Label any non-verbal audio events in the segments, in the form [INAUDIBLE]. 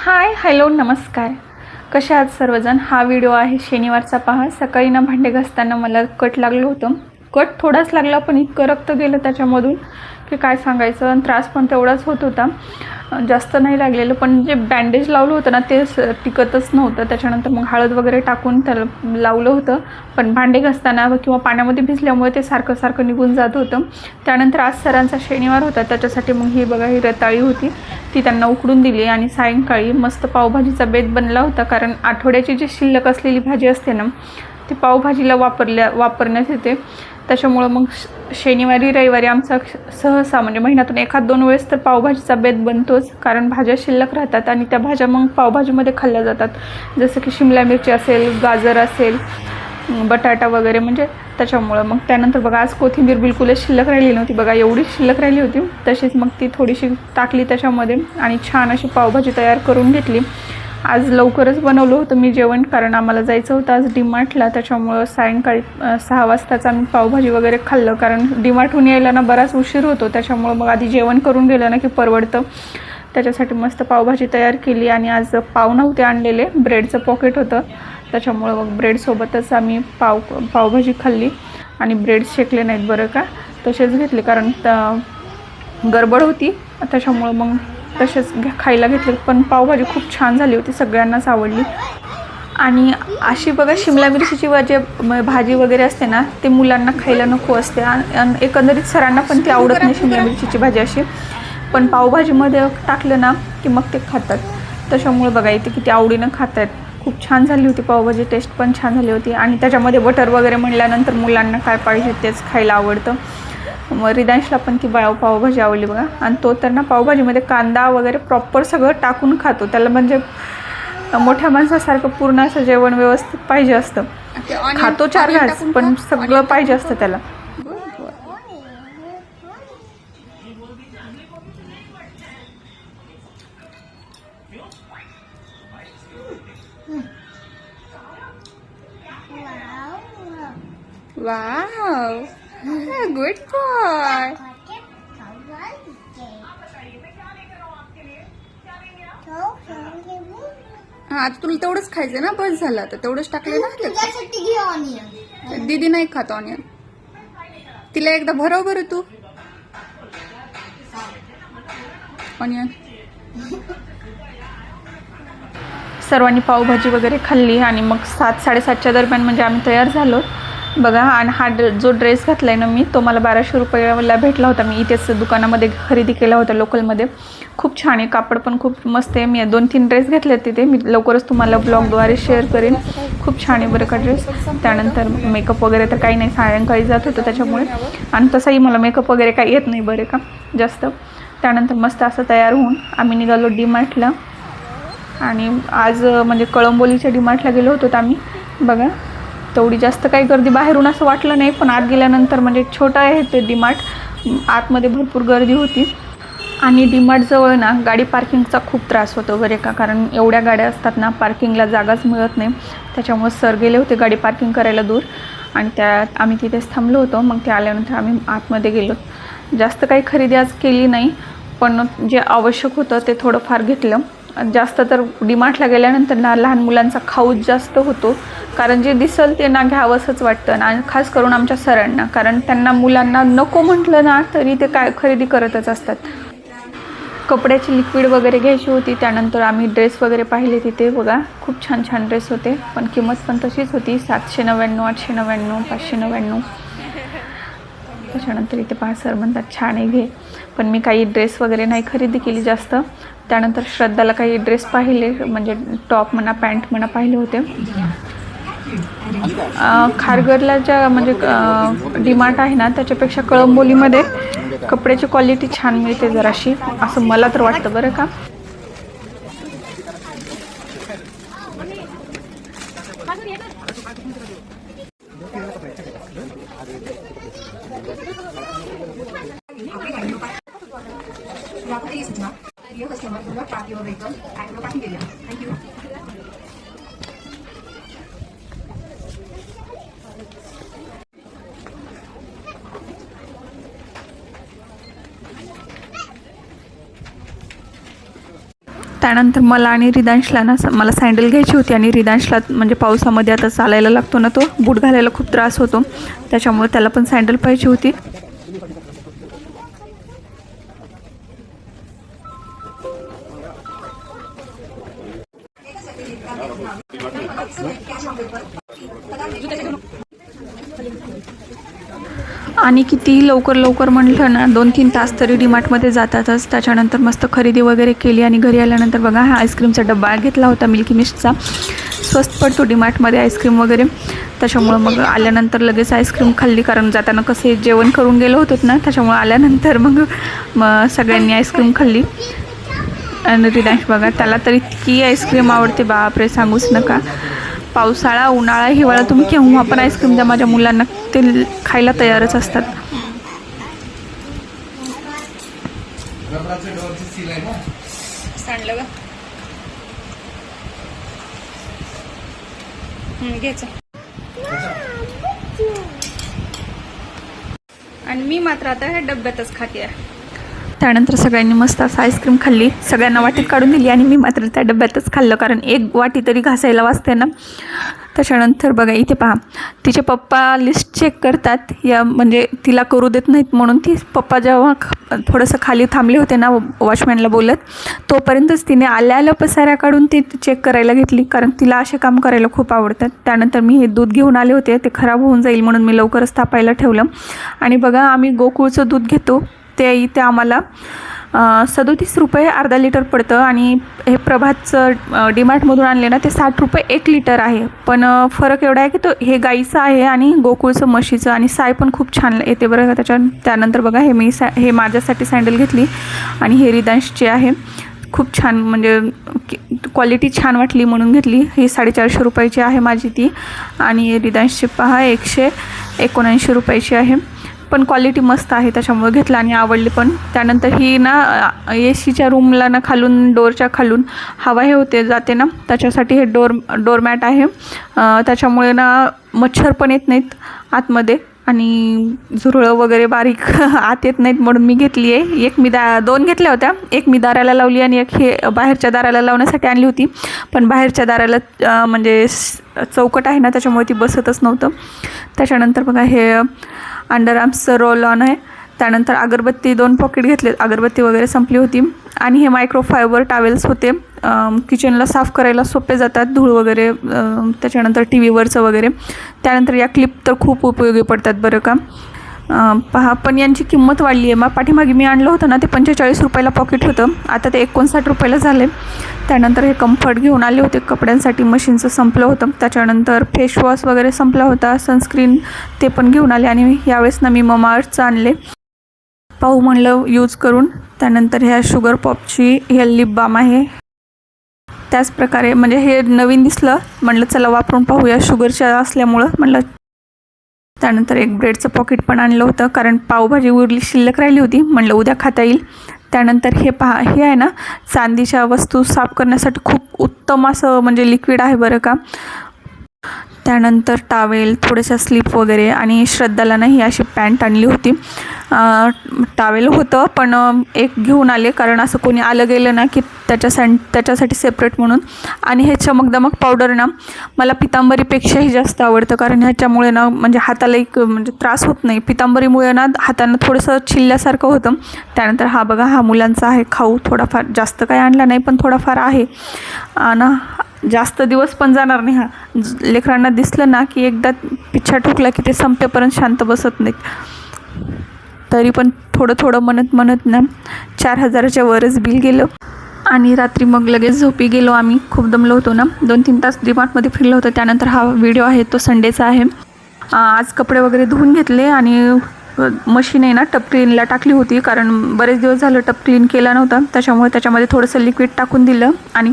Hi hello नमस्कार. कसे आहात सर्वजण? हा व्हिडिओ आहे शनिवारचा पहा सकाळी ना भांडे घासताना मला कट लागलं होतं. कट थोडाच लागला पण इतकं रक्त गेलं त्याच्यामधून की काय सांगायचं? आणि त्रास पण तेवढाच होत होता. जास्त नाही लागलेलं पण जे बँडेज लावलं होतं ना ते स- टिकतच नव्हतं. त्याच्यानंतर मग हळद वगैरे टाकून त्याला लावलं होतं. पण भांडे घासताना किंवा पाण्यामध्ये भिजल्यामुळे ते सारखं सारखं निघून जात होतं. त्यानंतर आज सरांचा शनिवार होता. त्याच्यासाठी मग ही बघा ही रताळी होती. ती त्यांना उकडून दिली आणि सायंकाळी मस्त पावभाजीचा बेत बनला होता. कारण आठवड्याची जी शिल्लक असलेली भाजी असते ना ते पावभाजीला वापरल्या वापरण्यात येते. त्याच्यामुळं मग श- शनिवारी रविवारी आमचा सहसा म्हणजे महिन्यातून एखाद दोन वेळेस तर पावभाजीचा बेत बनतोच. कारण भाज्या शिल्लक राहतात आणि त्या भाज्या मग पावभाजीमध्ये खाल्ल्या जातात. जसं की शिमला मिरची असेल गाजर असेल बटाटा वगैरे म्हणजे त्याच्यामुळं मग त्यानंतर बघा आज कोथिंबीर बिलकुलच शिल्लक राहिली नव्हती. बघा एवढीच शिल्लक राहिली होती. तशीच मग ती थोडीशी टाकली त्याच्यामध्ये आणि छान अशी पावभाजी तयार करून घेतली. आज लवकरच बनवलं होतं मी जेवण कारण आम्हाला जायचं होतं आज डीमार्टला. त्याच्यामुळं सायंकाळी सहा वाजताच आम्ही पावभाजी वगैरे खाल्लं कारण डीमार्टहून यायला ना बराच उशीर होतो. त्याच्यामुळं मग आधी जेवण करून गेलं ना की परवडतं. त्याच्यासाठी मस्त पावभाजी तयार केली आणि आज पाव नव्हते आणलेले ब्रेडचं पॉकेट होतं. त्याच्यामुळं मग ब्रेडसोबतच आम्ही पाव पावभाजी खाल्ली आणि ब्रेड शेकले नाहीत बरं का तसेच घेतले कारण त- गडबड होती. त्याच्यामुळं मग तसेच घ्या- खायला घेतले पण पावभाजी खूप छान झाली होती सगळ्यांनाच आवडली. आणि अशी बघा शिमला मिरचीची भाजी म- भाजी वगैरे असते ना ते मुलांना खायला नको असते. आणि एकंदरीत सरांना पण ती आवडत नाही शिमला मिरचीची भाजी अशी. पण पावभाजीमध्ये टाकलं ना की मग ते खातात. त्याच्यामुळे बघा इथे किती आवडीनं खात आहेत खूप छान झाली होती पावभाजी टेस्ट पण छान झाली होती. आणि त्याच्यामध्ये बटर वगैरे म्हणल्यानंतर मुलांना काय पाहिजे तेच खायला आवडतं. मग रिदांशला पण ती बाव पावभाजी आवडली बघा. आणि तो तर ना पावभाजीमध्ये कांदा वगैरे प्रॉपर सगळं टाकून खातो. त्याला म्हणजे मोठ्या माणसासारखं पूर्ण असं जेवण व्यवस्थित पाहिजे असतं. खातो चार घास पण सगळं पाहिजे असतं त्याला. वाव गुड बॉय हा आता तुला तेवढंच खायचं ना बस झालं आता. तेवढंच टाकलं ना दीदी नाही खात ऑनियन तिला एकदा भरव बरं तू. ऑनियन सर्वांनी पावभाजी वगैरे खाल्ली आणि मग सात साडेसातच्या दरम्यान म्हणजे आम्ही तयार झालो. बघा आणि हा ड्रे जो ड्रेस घातला आहे ना मी तो मला बाराशे रुपयाला भेटला होता. मी इथेच दुकानामध्ये खरेदी केला होता लोकलमध्ये खूप छान आहे कापड पण खूप मस्त आहे. मी दोन तीन ड्रेस घेतले आहेत तिथे. मी लवकरच तुम्हाला ब्लॉगद्वारे शेअर करेन. खूप छान आहे बरं का ड्रेस त्यानंतर मेकअप वगैरे तर काही नाही सायंकाळी जात होतं त्याच्यामुळे. आणि तसंही मला मेकअप वगैरे काही येत नाही बरं का जास्त. त्यानंतर मस्त असं तयार होऊन आम्ही निघालो डी मार्टला आणि आज म्हणजे कळंबोलीच्या डीमार्टला गेलो होतो आम्ही. बघा तेवढी जास्त काही गर्दी बाहेरून असं वाटलं नाही पण आत गेल्यानंतर म्हणजे छोटं आहे ते डीमार्ट. आतमध्ये भरपूर गर्दी होती. आणि डीमार्टजवळ ना गाडी पार्किंगचा खूप त्रास होतो बरे का कारण एवढ्या गाड्या असतात ना पार्किंगला जागाच मिळत नाही. त्याच्यामुळे सर गेले होते गाडी पार्किंग करायला दूर. आणि त्या आम्ही तिथेच थांबलो होतो. मग ते आल्यानंतर आम्ही आतमध्ये गेलो. जास्त काही खरेदी आज केली नाही पण जे आवश्यक होतं ते थोडंफार घेतलं. जास्त तर डिमार्टला गेल्यानंतर ना लहान मुलांचा खाऊच जास्त होतो. कारण जे दिसल ते ना घ्यावंसंच वाटतं. आणि खास करून आमच्या सरांना. कारण त्यांना मुलांना नको म्हटलं ना तरी ते काय खरेदी करतच असतात. कपड्याची लिक्विड वगैरे घ्यायची होती. त्यानंतर आम्ही ड्रेस वगैरे पाहिले तिथे. बघा खूप छान छान ड्रेस होते. पण किंमत पण तशीच होती. सातशे नव्याण्णव आठशे नव्याण्णव पाचशे नव्याण्णव. त्याच्यानंतर इथे पहा सरबंदात छान आहे घे पण मी काही ड्रेस वगैरे नाही खरेदी केली जास्त. त्यानंतर श्रद्धाला काही ड्रेस पाहिले म्हणजे टॉप म्हणा पॅन्ट म्हणा पाहिले होते. खारघरला ज्या म्हणजे डिमांड आहे ना त्याच्यापेक्षा कळंबोलीमध्ये कपड्याची क्वालिटी छान मिळते जराशी. असं मला तर वाटतं बरं का. त्यानंतर मला आणि रिदांशला ना मला सँडल घ्यायची होती आणि रिदांशला म्हणजे पावसामध्ये आता चालायला लागतो ना तो बूट घालायला खूप त्रास होतो. त्याच्यामुळे त्याला पण सँडल पाहिजे होती. आणि कितीही लवकर लवकर म्हटलं ना दोन तीन तास तरी डीमार्टमध्ये जातातच. त्याच्यानंतर मस्त खरेदी वगैरे केली आणि घरी आल्यानंतर बघा हा आईस्क्रीमचा डब्बा घेतला होता मिल्की मिस्टचा. स्वस्त पडतो डीमार्टमध्ये आईस्क्रीम वगैरे. त्याच्यामुळं मग आल्यानंतर लगेच आईस्क्रीम खाल्ली कारण जाताना कसे जेवण करून गेलो होतो ना त्याच्यामुळं आल्यानंतर मग मग सगळ्यांनी आईस्क्रीम खाल्ली. आणि रिदांश बघा त्याला तर इतकी आईस्क्रीम आवडते बापरे सांगूच नका. पावसाळा उन्हाळा हिवाळा तुम्ही केव्हा पण आईस्क्रीम द्या माझ्या मुलांना. ते खायला तयारच असतात. आणि मी मात्र आता ह्या डब्यातच खाते त्यानंतर सगळ्यांनी मस्त असं आईस्क्रीम खाल्ली. सगळ्यांना वाटीत काढून दिली आणि मी मात्र त्या डब्यातच खाल्लं. कारण एक वाटी तरी घासायला वाजते ना. त्याच्यानंतर बघा इथे पहा. तिचे पप्पा लिस्ट चेक करतात. या म्हणजे तिला करू देत नाहीत म्हणून ती पप्पा जेव्हा थोडंसं खाली थांबले होते ना वॉचमॅनला बोलत तोपर्यंतच तिने आल्या आल्या पसाऱ्या काढून ती चेक करायला घेतली. कारण तिला असे काम करायला खूप आवडतात. त्यानंतर मी हे दूध घेऊन आले होते. ते खराब होऊन जाईल म्हणून मी लवकरच तापायला ठेवलं. आणि बघा आम्ही गोकुळचं दूध घेतो. ते इथे आम्हाला सदोतीस रुपये अर्धा लिटर पडतं आणि हे प्रभातचं डीमार्टमधून आणले ना ते साठ रुपये एक लिटर आहे. पण फरक एवढा आहे की तो हे गाईचं आहे आणि गोकुळचं म्हशीचं आणि साय पण खूप छान येते बरं का. त्याच्या त्यानंतर बघा हे मी सा हे माझ्यासाठी सँडल घेतली आणि हे रिदांशची आहे. खूप छान म्हणजे क्वालिटी छान वाटली म्हणून घेतली. ही साडेचारशे रुपयाची आहे माझी ती आणि रिदांशची पहा एकशे एकोणऐंशी रुपयाची आहे. पण क्वालिटी मस्त आहे त्याच्यामुळे घेतलं आणि आवडली पण. त्यानंतर ही ना ए सीच्या रूमला ना खालून डोरच्या खालून हवा हे होते जाते ना. त्याच्यासाठी हे डोर डोरमॅट आहे. त्याच्यामुळे ना मच्छर पण येत नाहीत आतमध्ये आणि झुरळं वगैरे बारीक [LAUGHS] आत येत नाहीत म्हणून मी घेतली आहे. एक मी दा दोन घेतल्या होत्या. एक मी दाराला लावली आणि एक हे बाहेरच्या दाराला लावण्यासाठी आणली होती. पण बाहेरच्या दाराला म्हणजे चौकट आहे ना त्याच्यामुळे ती बसतच नव्हतं. त्याच्यानंतर बघा हे अंडर आर्म्सचं रोल ऑन आहे. त्यानंतर अगरबत्ती दोन पॉकेट घेतले अगरबत्ती वगैरे संपली होती. आणि हे मायक्रोफायबर टावेल्स होते. किचनला साफ करायला सोपे जातात. धूळ वगैरे त्याच्यानंतर टी व्हीवरचं वगैरे. त्यानंतर या क्लिप तर खूप उपयोगी पडतात बरं का. पहा पण यांची किंमत वाढली आहे. मग पाठीमागे मी आणलं होतं ना ते पंचेचाळीस रुपयाला पॉकेट होतं. आता ते एकोणसाठ रुपयाला झाले त्यानंतर हे कम्फर्ट घेऊन आले होते कपड्यांसाठी. मशीनचं संपलं होतं. त्याच्यानंतर फेसवॉश वगैरे संपला होता. सनस्क्रीन ते पण घेऊन आले आणि यावेळेस ना मी ममाअर्थचं आणले. पाहू म्हणलं यूज करून. त्यानंतर ह्या शुगर पॉपची हे लिप बाम आहे. त्याचप्रकारे म्हणजे हे नवीन दिसलं. म्हणलं चला वापरून पाहूया. शुगरच्या असल्यामुळं. म्हणलं त्यानंतर एक ब्रेडचं पॉकेट पण आणलं होतं कारण पावभाजी उरली शिल्लक राहिली होती. म्हणलं उद्या खाता येईल. त्यानंतर हे पहा हे आहे ना चांदीच्या वस्तू साफ करण्यासाठी खूप उत्तम असं म्हणजे लिक्विड आहे बरं का. त्यानंतर टावेल थोड्याशा स्लीप वगैरे आणि श्रद्धाला ना ही अशी पॅन्ट आणली होती. टावेल होतं पण एक घेऊन आले कारण असं कोणी आलं गेलं ना की त्याच्या सँड त्याच्यासाठी सेपरेट म्हणून. आणि हे चमकदमक पावडर ना मला पितांबरीपेक्षाही जास्त आवडतं कारण ह्याच्यामुळे ना म्हणजे हाताला एक म्हणजे त्रास होत नाही. पितांबरीमुळे ना हातांना थोडंसं छिल्ल्यासारखं होतं. त्यानंतर हा बघा हा मुलांचा आहे खाऊ थोडाफार जास्त काही आणला नाही पण थोडाफार आहे. आणि जास्त दिवस पण जाणार नाही. हा ज- लेकरांना दिसलं ना की एकदा पिच्छा ठोकला की ते संपेपर्यंत शांत बसत नाहीत. तरी पण थोडं थोडं म्हणत म्हणत ना चार हजाराच्या वरच बिल गेलं. आणि रात्री मग लगेच झोपी गेलो आम्ही. खूप दमलो होतो ना. दोन तीन तास डिमार्टमध्ये फिरलो होतो. त्यानंतर हा व्हिडिओ आहे तो संडेचा आहे. आज कपडे वगैरे धुवून घेतले आणि मशीन आहे ना टप क्लीनला टाकली होती. कारण बरेच दिवस झालं टप क्लीन केला नव्हता. त्याच्यामुळे त्याच्यामध्ये थोडंसं लिक्विड टाकून दिलं. आणि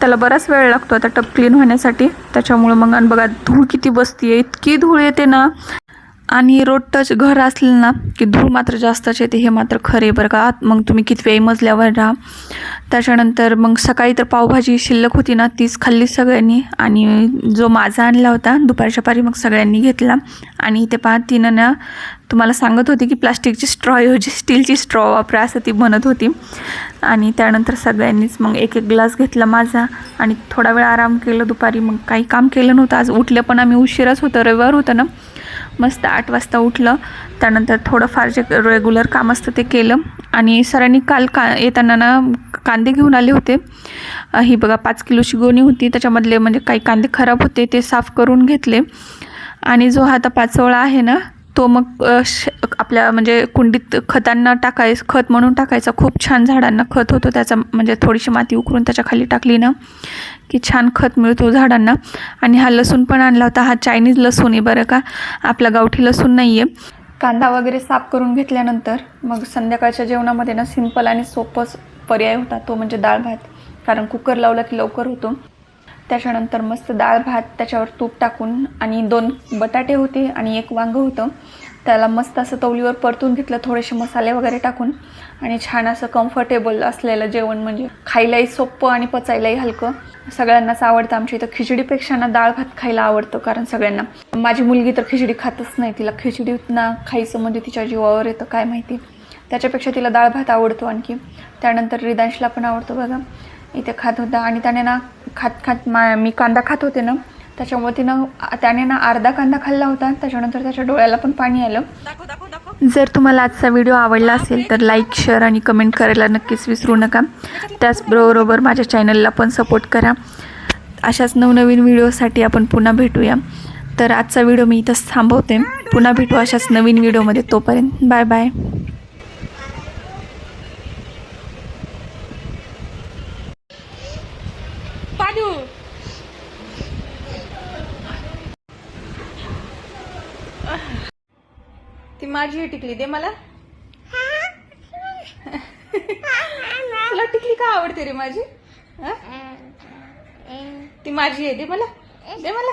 त्याला बराच वेळ लागतो आता टप क्लीन होण्यासाठी. त्याच्यामुळं मग आणि बघा धूळ किती बसते आहे इतकी धूळ येते ना. आणि रोड टच घर असलं ना की धूळ मात्र जास्तच येते हे मात्र खरे बरं का. मग तुम्ही कितव्याही मजल्यावर राहा. त्याच्यानंतर मग सकाळी तर पावभाजी शिल्लक होती ना तीच खाल्ली सगळ्यांनी. आणि जो माझा आणला होता दुपारच्या पारी मग सगळ्यांनी घेतला. आणि इथे पहा तिनं ना तुम्हाला सांगत होती की प्लास्टिकची स्ट्रॉऐवजी स्टीलची स्ट्रॉ वापरा असं ती म्हणत होती. आणि त्यानंतर सगळ्यांनीच मग एक एक ग्लास घेतला माझा. आणि थोडा वेळ आराम केलं दुपारी मग काही काम केलं नव्हतं. आज उठलं पण आम्ही उशिराच होतं रविवार होतं ना. मस्त आठ वाजता उठलं. त्यानंतर थोडंफार जे रेग्युलर काम असतं ते केलं. आणि सरांनी काल का येताना ना कांदे घेऊन आले होते. ही बघा पाच किलोची गोणी होती. त्याच्यामधले म्हणजे काही कांदे खराब होते ते साफ करून घेतले. आणि जो हा आता पाचोळा आहे ना तो मग आपल्या म्हणजे कुंडीत खतांना टाकायचं खत म्हणून टाकायचा. खूप छान झाडांना खत होतो. त्याचा म्हणजे थोडीशी माती उकरून त्याच्याखाली टाकली ना की छान खत मिळतो झाडांना. आणि हा लसूण पण आणला होता. हा चायनीज लसूण आहे बरं का. आपला गावठी लसूण नाही आहे कांदा वगैरे साफ करून घेतल्यानंतर मग संध्याकाळच्या जेवणामध्ये ना सिंपल आणि सोपंच पर्याय होता. तो म्हणजे डाळ भात. कारण कुकर लावला की लवकर होतो. त्याच्यानंतर मस्त डाळ भात त्याच्यावर तूप टाकून आणि दोन बटाटे होते आणि एक वांगं होतं. त्याला मस्त असं तवलीवर परतून घेतलं थोडेसे मसाले वगैरे टाकून. आणि छान असं कम्फर्टेबल असलेलं जेवण म्हणजे खायलाही सोपं आणि पचायलाही हलकं. सगळ्यांनाच आवडतं. आमच्या इथं खिचडीपेक्षा ना डाळ भात खायला आवडतं कारण सगळ्यांना. माझी मुलगी तर खिचडी खातच नाही. तिला खिचडी ना खायचं म्हणजे तिच्या जीवावर येतं काय माहिती. त्याच्यापेक्षा तिला डाळ भात आवडतो आणखी. त्यानंतर रिदांशला पण आवडतो बघा. इथे खात होता आणि त्याने ना खात खात मा मी कांदा खात होते ना त्याच्यामुळे तिनं त्याने ना अर्धा कांदा खाल्ला होता त्याच्यानंतर त्याच्या डोळ्याला पण पाणी आलं. जर तुम्हाला आजचा व्हिडिओ आवडला असेल तर लाईक शेअर आणि कमेंट करायला नक्कीच विसरू नका. त्याचबरोबर माझ्या चॅनलला पण सपोर्ट करा. अशाच नवनवीन व्हिडिओसाठी आपण पुन्हा भेटूया. तर आजचा व्हिडिओ मी इथंच थांबवते. पुन्हा भेटू अशाच नवीन व्हिडिओमध्ये तोपर्यंत. बाय बाय पाडू ती माझी टिकली दे मला. तुला टिकली का आवडते रे माझी? हा? ती माझी आहे दे मला. दे मला.